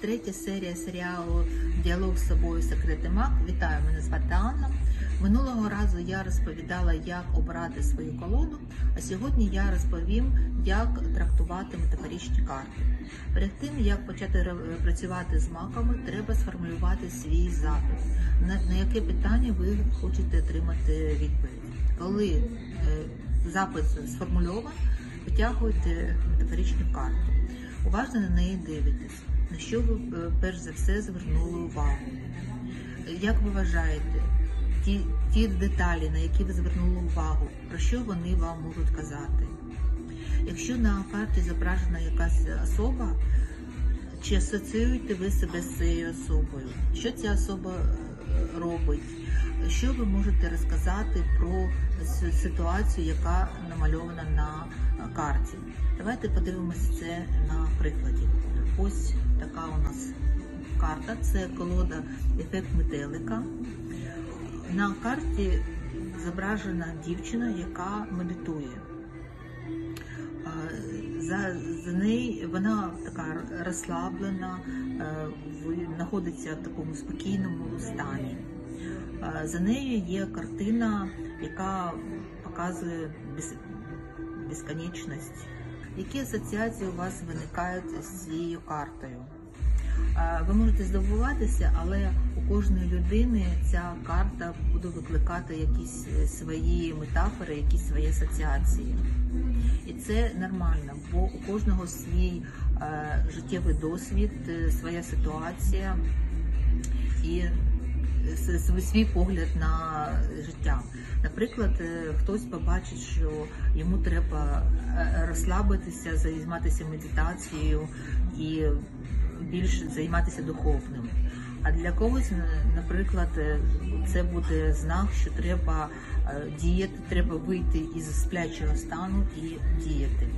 Третя серія серіалу Діалог з собою секрети мак. Вітаю, мене звати Анна. Минулого разу я розповідала, як обрати свою колоду, а сьогодні я розповім, як трактувати метафоричні карти. Перед тим як почати працювати з маками, треба сформулювати свій запит, на, яке питання ви хочете отримати відповідь. Коли е, запит сформульований, витягуйте метафоричну карту. Уважно на неї дивитесь, на що ви е, перш за все звернули увагу. Як ви вважаєте, ті, ті деталі, на які ви звернули увагу, про що вони вам можуть казати? Якщо на карті зображена якась особа, чи асоціюєте ви себе з цією особою? Що ця особа е, робить? Що ви можете розказати про ситуацію, яка намальована на е, карті? Давайте подивимося це на прикладі. Ось така у нас карта. Це колода ефект метелика. На карті зображена дівчина, яка медитує. За, за неї вона така розслаблена, е, знаходиться в такому спокійному стані. За нею є картина, яка показує безконечність. Які асоціації у вас виникають з цією картою? Ви можете здивуватися, але кожної людини ця карта буде викликати якісь е, свої метафори, якісь свої асоціації. І це нормально, бо у кожного свій е, життєвий досвід, е, своя ситуація і с- свій погляд на життя. Наприклад, е, хтось побачить, що йому треба е, розслабитися, займатися медитацією і більше займатися духовним. А для когось, наприклад, е, це буде знак, що треба е, діяти, треба вийти із сплячого стану і діяти.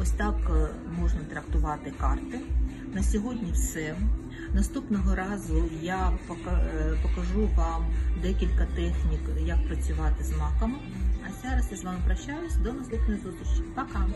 Ось так е, можна трактувати карти. На сьогодні все. Наступного разу я покажу вам декілька технік, як працювати з маками. А зараз я з вами прощаюсь. До наступної зустрічі. Пока!